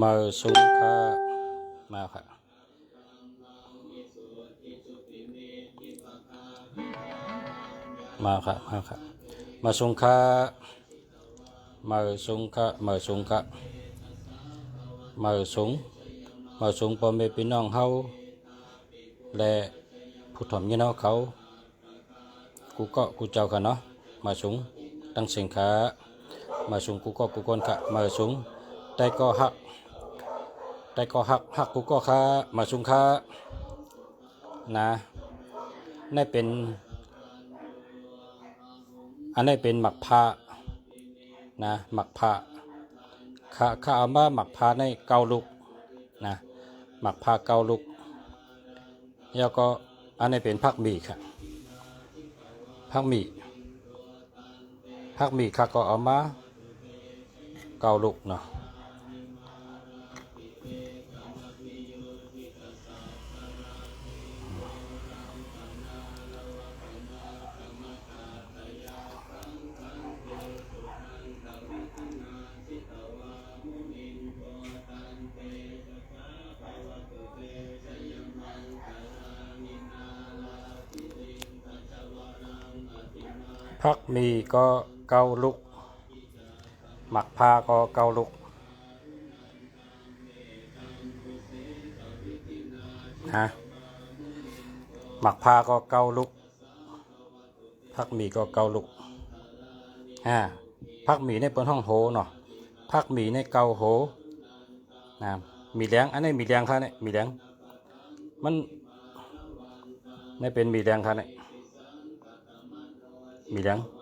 มาสุงคามาค่ะมาค่ะมาค่ะมาสุงคามาสุงคามาสุงคามาสุง มาสุงพ่อแม่พี่น้องเฮาและผู้ถ่อมยี่น้องเขากูก็กูเจ้าค่ะเนาะมาสุงตั้งเสียงขามาสุงกูก็กูคนค่ะมาสุงได้ก็หักแต่ก็หักหักกูก็ค่ามาชุงค่านะนี่เป็นอันนี้เป็นหมักผ้านะหมักผ้าข้าข้าเอามาหมักผ้าในเกาลุก หมักผักเกาลุกแล้วก็อันนี้เป็นผักหมี่ค่ะผักหมี่ผักหมี่ค่ะก็เอามาเกาลุกเนาะ มีก็เกาลุกหมักพาก็เกาลุกฮะหมักพาก็เกาลุกพักหมีก็เกาลุกฮะพักหมีในเปิ้นห้องโหเนาะพักหมีในเกาโหนะมีแรงอันนี้มีแรงค่ะเนี่ยมีแรงมันนี่เป็นมีแรงค่ะเนี่ยมีแรงไหนก็เลยดูไหนก็เลยง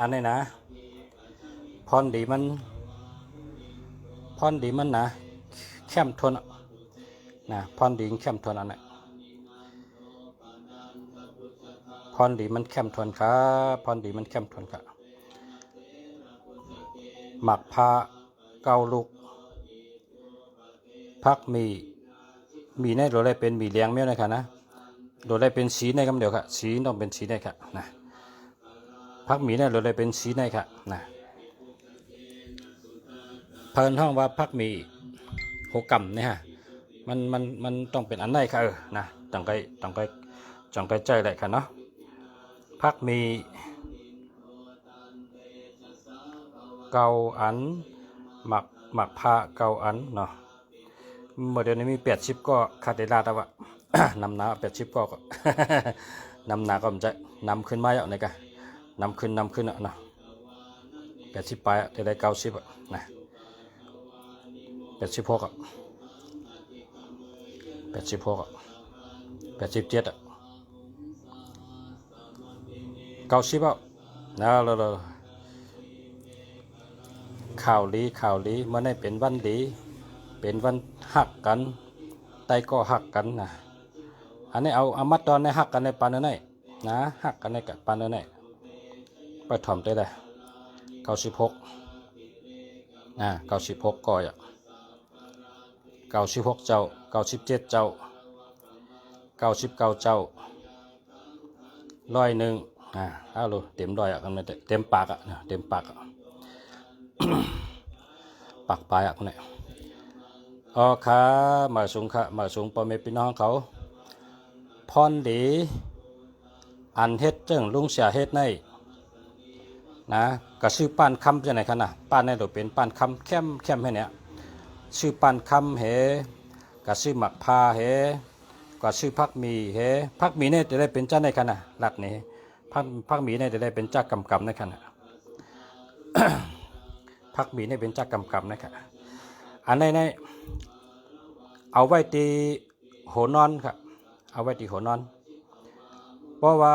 อันนี้นะพรดีมันพรดีมันนะเข้มทนนะพรดีเข้มทนอันนี้พรดีมันเข้มทนครับพรดีมันเข้มทนครับหมักพาเกาลุกพักมีมีในโดยได้เป็นมีเลี้ยงแมวนะครับนะโดยได้เป็นสีในคำเดียวครับสีต้องเป็นสีในครับนะ พักหมีในโดยได้เป็นสีในครับนะเพิ่นห้องว่าพักหมีหกกรรมเนี่ยฮะมันมันมันต้องเป็นอันไหนครับเออนะต้องไปต้องไปต้องไปใจเลยครับเนาะพักมีเกาอันหมักหมักผ้าเกาอันเนาะเมื่อเดือนนี้มีแปดชิปก็คาเดลาแต่ว่านำหนาแปดชิปก็นำหนาก็มันจะนำขึ้นมาอะนี่กะ นำขึ้นนำขึ้นอะนะแปดชิปไปอะได้เก้าชิปอะนะแปดชิปหกอะแปดชิปหกอะแปดชิปเจ็ดอะเก้าชิปอะนะเราเราข่าวลีข่าวลีมันได้เป็นวันดี เป็นวันหักกันไตก็หักกันนะอันนี้เอาอามัดตอนในหักกันในปานนั่นนะหักกันในกับปานนั่น ไปถ่อมได้เลยเก้าสิบหกนะเก้าสิบหกก่อยเก้าสิบหกเจ้าเก้าสิบเจ็ดเจ้าเก้าสิบเก้าเจ้าร้อยหนึ่งอ่าเอาลูเต็มร้อยอะกันไม่ได้เต็มปากอะเต็มปากอะปากปลายอะคนไหนอ๋อค่ะมาสูงค่ะมาสูงพ่อแม่พี่น้องเขาพรดีอันเฮ็ดเจิงลุงเสียเฮ็ดใน นะก็ชื่อป้านคำจะไหนคะนะป้านในตัวเป็นป้านคำเข้มเข้มให้เนี่ยชื่อป้านคำเฮก็ชื่อหมักพาเฮก็ชื่อพักมีเฮพักมีเนี่ยจะได้เป็นเจ้าในคะนะหลักนี้พักพักหมีเนี่ยจะได้เป็นเจักกำกับนะครับพักหมีเนี่ยเป็นเจักกำกับนะครับอันในในเอาไว้ตีหัวนอนครับเอาไว้ตีหัวนอน เพราะว่า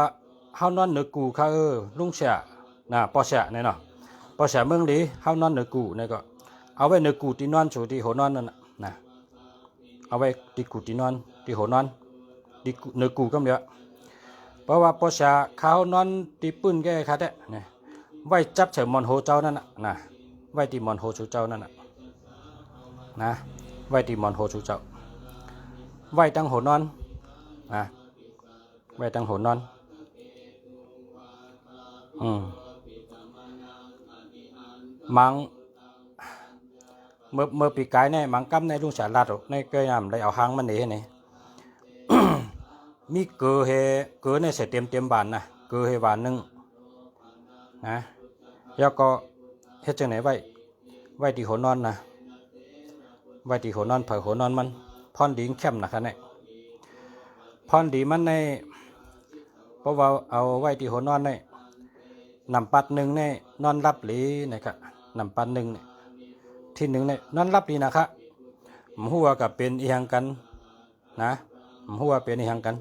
เฮานอนเหนือกูค่ะเออลุงเสีย นะปอเสียเนี่ยเนาะปอเสียเมืองดีเฮานอนเหนือกูเนี่ยก็เอาไว้เหนือกูที่นอนสู่ที่หัวนอนนั่นน่ะนะเอาไว้ที่กูที่นอนที่หัวนอนที่กูเหนือกูก็เดียเพราะว่าปอเสียเขานอนที่ปืนแก่ค่ะแท้เนี่ยไว้จับเฉยมอนโหเจ้านั่นน่ะนะไว้ที่มอนโหชูเจ้านั่นน่ะนะไว้ที่มอนโหชูเจ้าไว้ตั้งหัวนอนนะไว้ตั้งหัวนอนอืม มังเมื่อเมื่อปีกายเนี่ยมังกำในลุงสารลาดในเกยน้ำได้เอาหางมันหนีนี่มีเกอเฮเกอในเสเต็มเต็มบานนะเกอเฮบานหนึงนะแล้วก็เฮ็ดจังไหนไว้ไว้ที่หัวนอนนะไว้ที่หัวนอนเผยหัวนอนมันพอนดีเข้มนะครับเนี่ยพอนดีมันในเพราะว่าเอาไว้ที่หัวนอนเนี่ยนำปัดหนึ่งเนี่ยนอนรับหลีนะครับ นำปัดหนึ่งเนี่ยที่หนึ่งเนี่ยนอนรับหลีนะครับผมหัวกับเป็นอีหังกันนะผมหัวเป็นอีหังกัน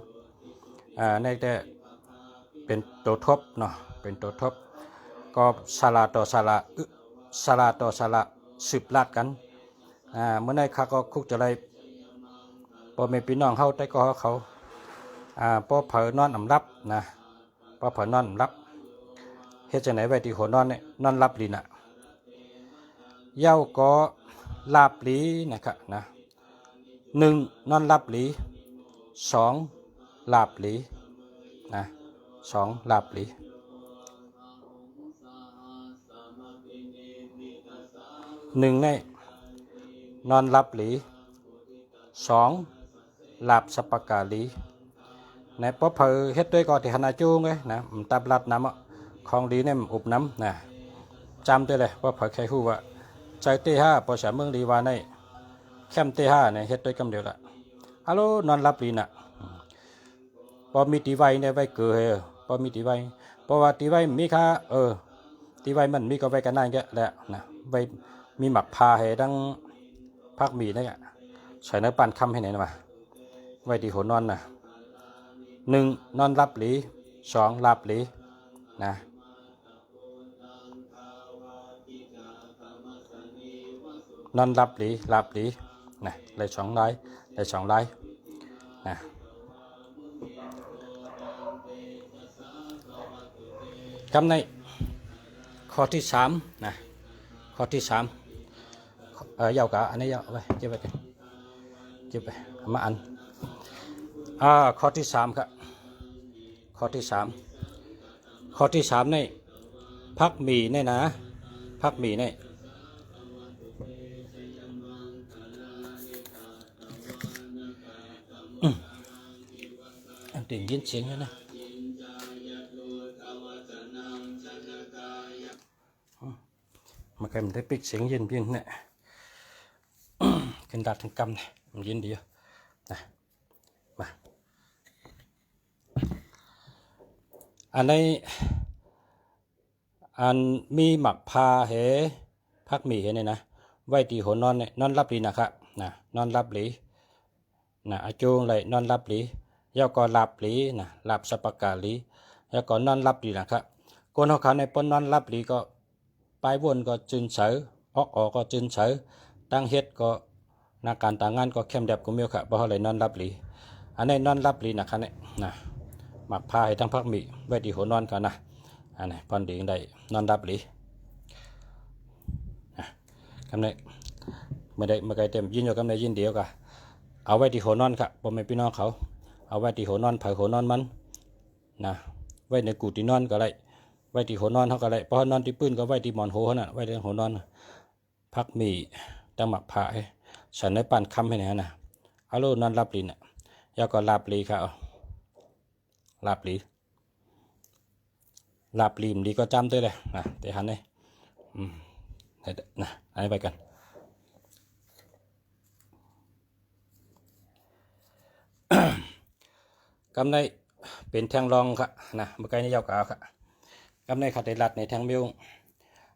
อ่าในแต่เป็นตัวทบเนาะเป็นตัวทบก็สลาต่อสลาอึสลาต่อสลาสืบลาดกันอ่าเมื่อในข้าก็คุกจะไรพอแม่พี่น้องเขาได้ก็เขาอ่าพอเผอนอนอำรับนะพอเผอนอนอำรับเฮ็ดจังไหนไว้ที่หัวนอนเนี่ยนอนรับลีน่ะ เย้าก็ลาบหลีนะครับนะหนึ่งนอนรับหลีสองลาบหลีนะสองลาบหลีหนึ่งในนอนรับหลีสองลาบสปปกาหลีในพอเพอเฮ็ดด้วยก็ที่หนาจูงเลยนะตับลัดน้ำอะของดีเนี่ยอุบน้ำนะจำได้เลยว่าเผยใครฮู้ว่า ใจเต้ห้าปอสาเมืองดีวาในแคมเต้ห้าเนี่ยเฮ็ดด้วยกำเดียวละฮัลโหลนอนรับดีน่ะพอมีตีไว้เนี่ยไว้เกิดเฮพอมีตีไว้เพราะว่าตีไว้มีค่าเออตีไว้มันมีก็ไว้กันได้แกแหละนะไว้มีหมักพาให้ดังพักมีนี่นใส่เนื้อปั่นคำให้ไหนมาไว้ที่หัวนอนนะหนึ่งนอนรับหลีสองรับหลีนะ นอนรับหลีหลับหลีนะเลยสองร้อยเลยสองร้อยนะคำในข้อที่สามนะข้อที่สามเออยาวกะอันนี้ยาวไปเก็บไปกันเก็บไปมาอันอ่าข้อที่สามครับข้อที่สามข้อที่สามนี่พักหมีเนี่ยนะพักหมีเนี่ย ยินเสียงนะมาใครมันได้ปิดเสียงเย็นเพียงเนี่ยขึ้นดัดถึงกำเนี่ยมันเย็นดีอะนะมาอันนี้อันมีหมักพาเหพักหมีเห็นเนี่ยนะไว้ตีหัวนอนเนี่ยนอนรับหลีนะครับนะนอนรับหลีนะอาจูงเลยนอนรับหลี แล้วก็หลับหลีนะหลับสปากาหลีแล้วก็นอนรับหลีนะครับคนเขาเขาในปนนอนรับหลีก็ไปวนก็จืนเฉยออกออกก็จืนเฉยตั้งเฮ็ดก็นาการต่างงานก็เข้มแดบก็มีครับเพราะอะไรนอนรับหลีอันนี้นอนรับหลีนะครับเนี่ยนะหมักผ้าให้ทั้งพักมีไว้ที่หัวนอนก่อนนะอันนี้พอนดีได้นอนรับหรือนะกำนิดไม่ได้ไม่ไกลเต็มยินอยู่กำนิดยินเดียวกันเอาไว้ที่หัวนอนครับพ่อแม่พี่น้องเขา เอาไว้ที่หัวนอนเผยหัวนอนมันนะไว้ในกูที่นอนก็ได้ไว้ที่หัวนอนเขาก็ได้เพราะนอนที่ปืนก็ไว้ที่หมอนโหเขาน่ะไว้ที่หัวนอนพักมีตั้งหมักผาให้ฉันในปั่นคำให้ไหนนะอาลูกนอนรับลีน่ะยาก็รับลีครับลาบลีลาบลีมดีก็จำด้วยเลยนะเดี๋ยวหันเลยอืมนะอันนี้ไปกัน กำในเป็นแทงรองค่ะนะเมื่อกี้นี่ยาวกาวค่ะกำในขัดในรัดในแทงมิว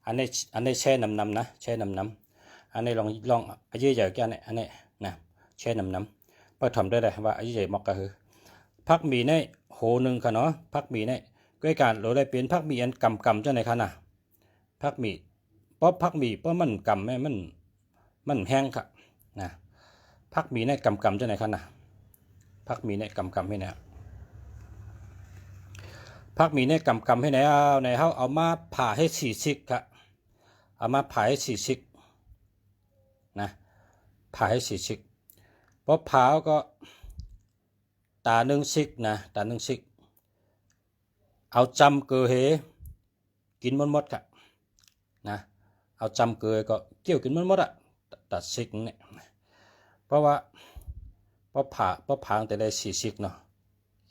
อันนี้อันนี้แช่น้ำน้ำนะแช่น้ำน้ำอันนี้ลองลองอายุใหญ่แก่เนี่ยอันนี้นะแช่น้ำน้ำพอทำได้เลยว่าอายุใหญ่มอกก็คือพักมีในโหหนึ่งค่ะเนาะพักมีในด้วยการเราได้เป็นพักมีอันกำกำเจ้าไหนคะนะพักมีเพราะพักมีเพราะมันกำแม่มันมันแห้งค่ะนะพักมีในกำกำเจ้าไหนคะนะพักมีในกำกำให้นะ พักมีในกำกำให้ไหนเอาในเขาเอามาผ่าให้สี่ซิกครับเอามาผ่าให้สี่ซิกนะผ่าให้สี่ซิกพอผ่าก็ตาหนึ่งซิกนะตาหนึ่งซิก เอาจำเกลือเฮกินมดหมดครับนะเอาจำเกลือก็เกี่ยวกินมดหมดอะตัดซิกเนี่ยเพราะว่าเพราะผ่าเพราะผ่างแต่ได้สี่ซิกเนาะ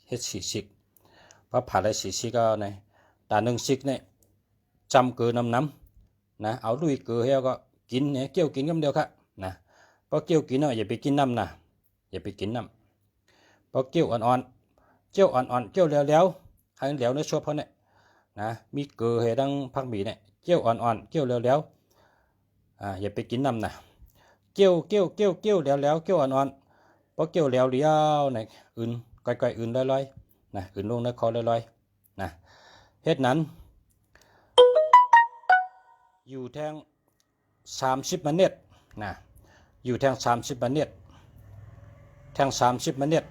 เฮ็ดสี่ซิก พระผ่าได้สีซิก็ในตาหนึ่งซิกเนี่ยจำเกลือน้ำน้ำนะเอาลุยเกลือให้ก็กินเนี่ยเกี่ยวกินกันเดียวครับนะพอเกี่ยวกินเนาะอย่าไปกินน้ำนะอย่าไปกินน้ำพอเกี่ยวอ่อนๆเกี่ยวอ่อนๆเกี่ยวแล้วๆให้เหลวในชวบเขาเนี่ยนะมีเกลือให้ดังพักบีเนี่ยเกี่ยวอ่อนๆเกี่ยวแล้วๆอ่าอย่าไปกินน้ำนะเกี่ยวเกี่ยวเกี่ยวเกี่ยวแล้วๆเกี่ยวอ่อนๆพอเกี่ยวแล้วเดียวในอื่นก้อยๆอื่นลอยๆ นะขึ้นลงในคอลอยๆนะเฮ็ดนั้น อยู่แทงสามสิบมันเน็ตนะอยู่แทงสามสิบมันเน็ตแทงสามสิบมันเน็ต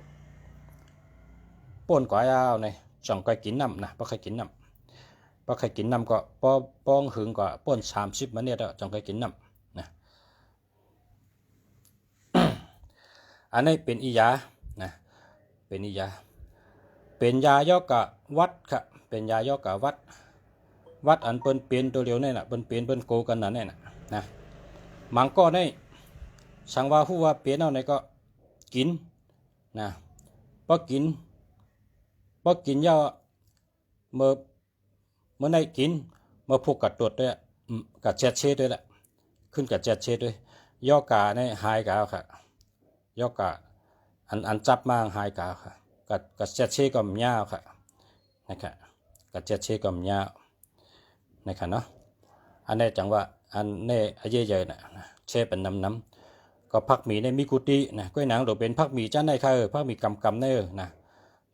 ป่นก่อยเอาในจ่องก่อยกินน้ำนะบ่เคยกินน้ำบ่เคยกินน้ำก็ป้อป้องหึงก็ป่นสามสิบมันเน็ตจ่องก่อยกินน้ำนะอันนี้เป็นอียานะเป็นอียา เป็นยายอกะวัดค่ะเป็นยายอกะวัด วัดอันเปิ้นเปลี่ยนตัวเดียวนี่น่ะเปิ้นเปลี่ยนเปิ้นโกกันนั่นน่ะนะมังก็ในสังว่าฮู้ว่าเปลี่ยนเอาไหนก็กินนะพอกินพอกินยาเมื่อเมื่อในกินเมื่อพวกกัดตรวจด้วยกัดแชดเชดด้วยแหละขึ้นกัดแชดเชดด้วยยอกาในหายกาค่ะยอกาอันอันจับมาหายกาค่ะ กับกับเจ็ดเชกับยาวค่ะนะครับกับเจ็ดเชกับยาวนะครับเนาะอันนี้จังว่าอันนี้อายใหญ่นะเชเป็นน้ำน้ำก็พักหมีในมีกุฏินะก้อยหนังโดเป็นพักหมีจ้าในค่ะเออพักหมีกำกำเนอนะ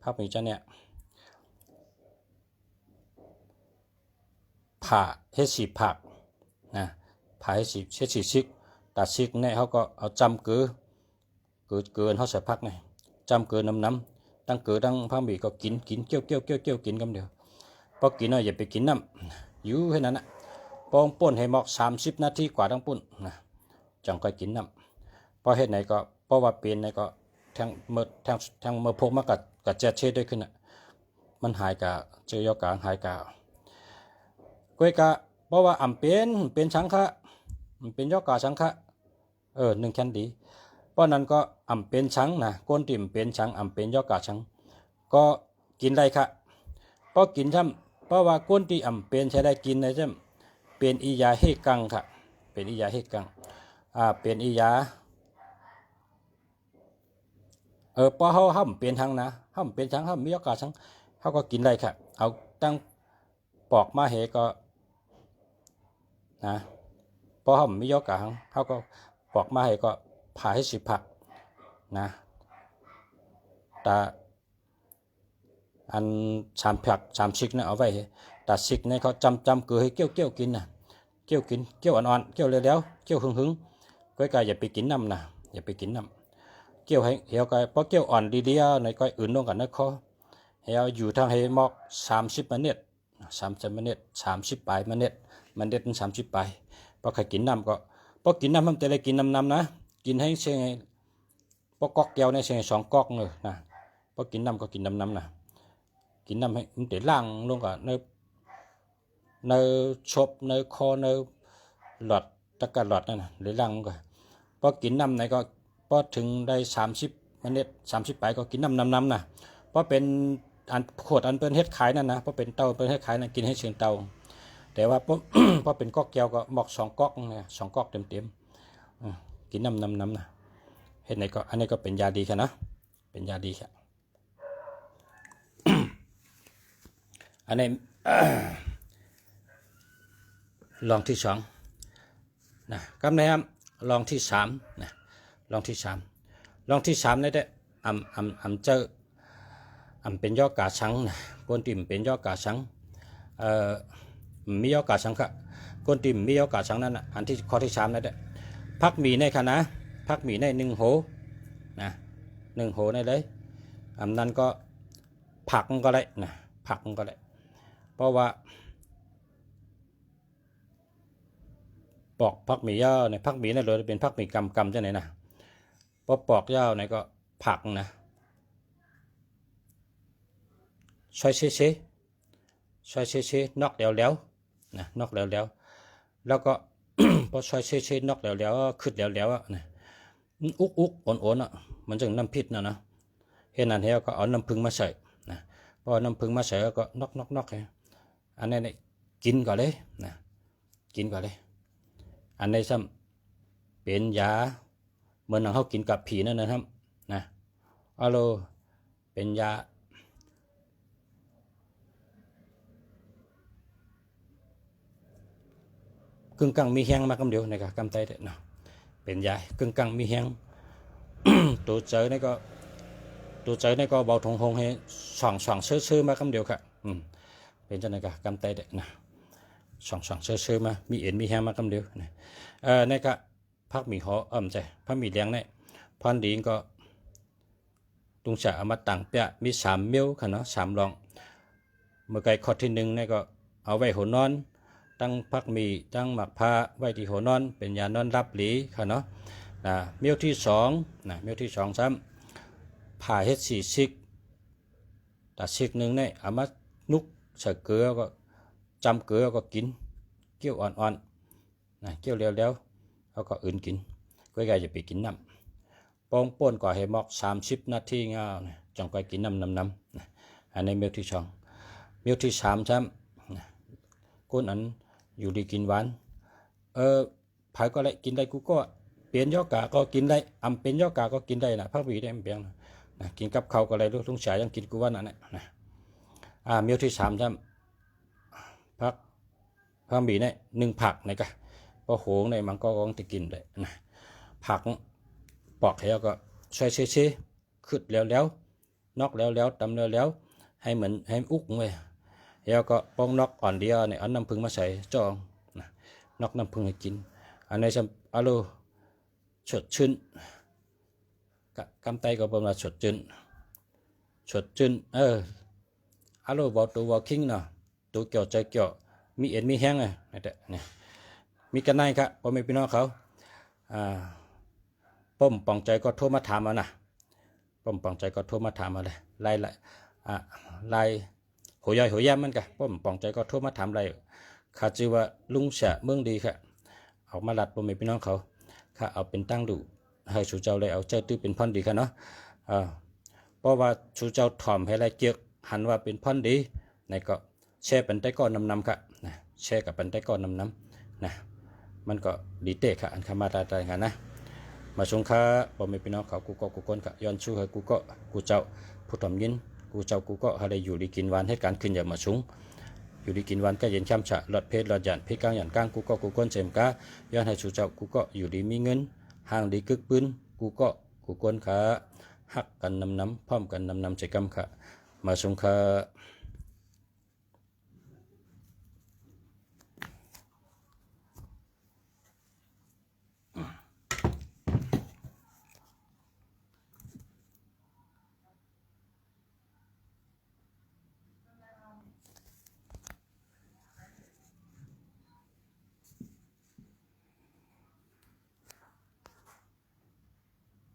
พักหมีจ้าเนี่ยผ่าเฮสีผักนะผ่าเฮสีเฮสีซิกตัดซิกเนี่ยเขาก็เอาจำเกลือเกลือเกลือเขาใส่พักเนี่ยจำเกลือน้ำน้ำ ตั้งเกิดตั้งพังบีก็กินกินเกี้ยวเกี้ยวเกี้ยวเกี้ยวกินกันเดียวพอกินเนาะอย่าไปกินน้ำอยู่ให้นั้นนะปองป่นให้หมอกสามสิบนาทีกว่าทั้งปุ่นนะจังก็กินน้ำพอเฮ็ดไหนก็เพราะว่าเปลี่ยนไหนก็แทงเมื่อแทงแทงเมื่อพกมากับกับเจ็ดเชดด้วยขึ้นอะมันหายกะเจอยอกาหายกะก้อยกะเพราะว่าอ่ำเป็นเป็นชังคะมันเป็นยอกาชังคะเออหนึ่งแค่นดี เพราะนั้นก็อ่ำเป็นชังนะก้นติ่มเป็นชังอ่ำเป็นยอกาชังก็กินได้ค่ะเพราะกินช่ำเพราะว่าก้นที่อ่ำเป็นใช้ได้กินนะช่ำเป็นอียาเฮกังค่ะเป็นอียาเฮกังอ่าเป็นอียาเออเพราะเขาห้ามเป็นทังนะห้ามเป็นทั้งห้ามมียอกาชังเขาก็กินได้ค่ะเอาตั้งปอกมาเหก็นะเพราะห้ามมียอกาชังเขาก็ปอกมาเหก็ ผ่าให้สิผักนะตาอันสามผักสามชิกนะเอาไว้ตัดชิกนี่เขาจำจำเกลือให้เกี้ยวเกี้ยวกินนะเกี้ยวกินเกี้ยวอ่อนๆเกี้ยวเร็วๆเกี้ยวหึงหึงก้อยกายอย่าไปกินน้ำนะอย่าไปกินน้ำเกี้ยวให้เหี่ยวกายเพราะเกี้ยวอ่อนดีๆในก้อยอื่นลงกันนะเขาเหี่ยวอยู่ทางให้มอกสามสิบเมตรสามสิบเมตรสามสิบปลายเมตรมันเด็ดสามสิบปลายพอใครกินน้ำก็พอกินน้ำมันจะได้กินน้ำๆนะ กินให้เชงพอก๊อกแก้วในเชงสองก๊อกเลยนะพอกินน้ำก็กินน้ำๆนะกินน้ำให้มันเตะล่างลงกับในในชบในคอในหลอดตะกะหลอดนั่นนะหรือล่างลงกับพอกินน้ำไหนก็พอถึงได้สามสิบเมตรสามสิบไปก็กินน้ำน้ำน้ำนะเพราะเป็นอันขวดอันเป็นเฮ็ดขายนั่นนะเพราะเป็นเตาเป็นเฮ็ดขายนั่นกินให้เชิงเตาแต่ว่าพอพอเป็นก๊อกแก้วก็หมอกสองก๊อกนะสองก๊อกเต็มเต็มอืม กินน้ำน้ำน้ำนะเฮ็ดไหนก็อันนี้ก็เป็นยาดีค่ะนะ เป็นยาดีค่ะ อันนี้ลองที่สองนะกำเนิดลองที่สามนะลองที่สามลองที่สามนี่ได้อำอำอำเจออำเป็นยอกาชังนะคนติ่มเป็นยอกาชังเอ่อมียอกาชังค่ะคนติ่มมียอกาชังนั่นนะอันที่ข้อที่สามนั่นได้ พักหมีในคณะพักหมีในหนึ่งโหนะหนึ่งโหในเลยอำนั้นก็ผักก็ได้นะผักก็ได้เพราะว่าปอกพักหมีย่าในพักหมีนั่นเลยเป็นพักหมีกำกำจะไหนนะพอปอกย่าในก็ผักนะช่วยเชเชช่วยเชเชนอกแล้วแล้วนะนอกแล้วแล้ว แล้วก็ พอช่วยเชเชนอกแล้วแล้วขึ้นแล้วแล้วอะนะอุกอุกอ่อนอ่อนอะมันจะน้ำพิษนะนะเห็นนั่นเฮก็เอาน้ำผึ้งมาใส่นะพอน้ำผึ้งมาใส่ก็นอกนอกนอกเลยอันนี้นี่กินก่อนเลยนะกินก่อนเลย อันในซ้ำเป็นยาเหมือนเขากินกับผีนั่นนะครับนะอะโลเป็นยา กึ่งกลางมีแห้งมากคำเดียวในการกำไตเด็ดเนาะเป็นยากึ่งกลางมีแห้งตัวเจอในก็ตัวเจอในก็เบาทงหงให้ส่องส่องซื่อซื่อมาคำเดียวค่ะอืมเป็นจังไงกับกำไตเด็นะส่องส่องซื่อซื่อมามีเอ็นมีแห้งมาคำเดียวนะเอ่อในก็พักหมีหอเอิ่มใจพักหมีเลี้ยงเนี่ยพันดีก็ตุงจะเอามาตั้งเปียมีสามเมียวค่ะเนาะสามรอง เมื่อไก่ข้อที่หนึ่งเนี่ยก็เอาไว้หัวนอน ตั้งพักมีตั้งหมักผ้าไว้ที่หัวนอน เป็นยานอนรับหลีค่ะเนาะนะเมียวที่สองนะเมียวที่สองซ้ำผ่าเฮ็ดสี่ซิกแต่ซิกหนึ่งเนี่ยเอามานุกใส่เกลือก็จำเกลือก็กินเกี่ยวอ่อนๆนะเกี่ยวแล้วแล้วเขาก็อื่นกินก้อยไก่จะไปกินน้ำปองป่นก่อให้หมอกสามสิบนาทีเงาจังก้อยกินน้ำน้ำน้ำนะอันนี้เมลที่สองเมลที่สามซ้ำก้นอัน อยู่ดีกินหวานเออผายก็เลยกินได้กูก็เปลี่ยนยอกาก็กินได้อำเป็นยอกาก็กินได้นะพักวีได้มันเปลี่ยนนะกินกับเขาก็อะไรลูกลุงชายยังกินกูว่านั่นแหละนะอ่าเมลที่สามซ้ำพักพักบีเนี่ยหนึ่งผักนะกะพอโหงในมันก็คงจะกินเลยนะผักปอกแล้วก็ใช้เชๆขึ้นแล้วแล้วนอกแล้วแล้วตำแล้วแล้วให้เหมือนให้อุกไว้ แล้วก็ป้องนอกอ่อนเดียวเนี่ยเอาน้ำผึ้งมาใส่จองนะนอกน้ำผึ้งให้กิน อันนี้จะอารมณ์สดชื่นกกำไตก็ประมาณสดชื่นสดชื่นเอออารมณ์บอกตัววอลคิงเนาะตัวเกี่ยวใจเกี่ยวมีเอ็นมีแห้งเลยนี่แหละเนี่ยมีกันไหนครับพ่อแม่พี่น้องเขาอ่าป้อมปองใจก็โทรมาถามเอานะป้อมปองใจก็โทรมาถามเอาเลยไล่ไล่อ่าไล่ หัวย่อยหัวย่ำมันกันป้อมปองใจก็โทรมาถามไล่ข้าชื่อว่าลุงเสะเมืองดีค่ะออกมาหลัดพ่อแม่พี่น้องเขาข้าเอาเป็นตั้งดูให้ชูเจ้าเลยเอาเจ้าตื้อเป็นพ่อนดีค่ะเนาะอ่าเพราะว่าชูเจ้าถ่อมให้ไรเกียกหันว่าเป็นพ่อนดีในก็แช่เป็นไต้ก้อนนำนำค่ะนะแช่กับเป็นไต้ก้อนนำนำนะมันก็ดีเตะค่ะอันคำมาตาตายกันนะมาชงค้าบ่มีพี่น้องเขากูก็กูก้นกะย้อนชูให้กูก็กูเจ้าผู้ทำยินกูเจ้ากูก็ให้ได้อยู่อมยิน หวานก็เย็นช่ำฉะหลอดเพชรหลอดหยันเพชรกลางหยันกลางกูก็กูก้นเจมกาย้อนให้ชูเจ้ากูก็อยู่ดีมีเงินห่